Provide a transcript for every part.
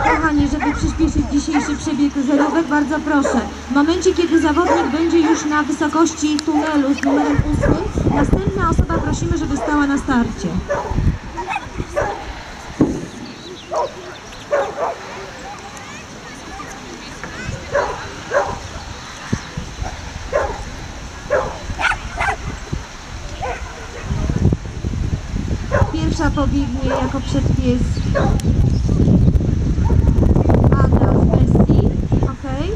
kochani, żeby przyspieszyć dzisiejszy przebieg zerówek, bardzo proszę. W momencie, kiedy zawodnik będzie już na wysokości tunelu z numerem 8, następna osoba prosimy, żeby stała na starcie. Pierwsza pobiegnie jako przedpies Ada z Messi. Okej.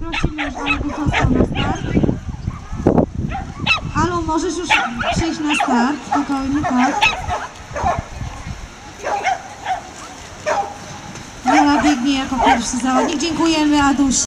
Prosimy już Alu Bukowską na start. Alu, możesz już przyjść na start. Spokojnie, tak. Jola biegnie jako pierwszy zawodnik. Dziękujemy Adusi.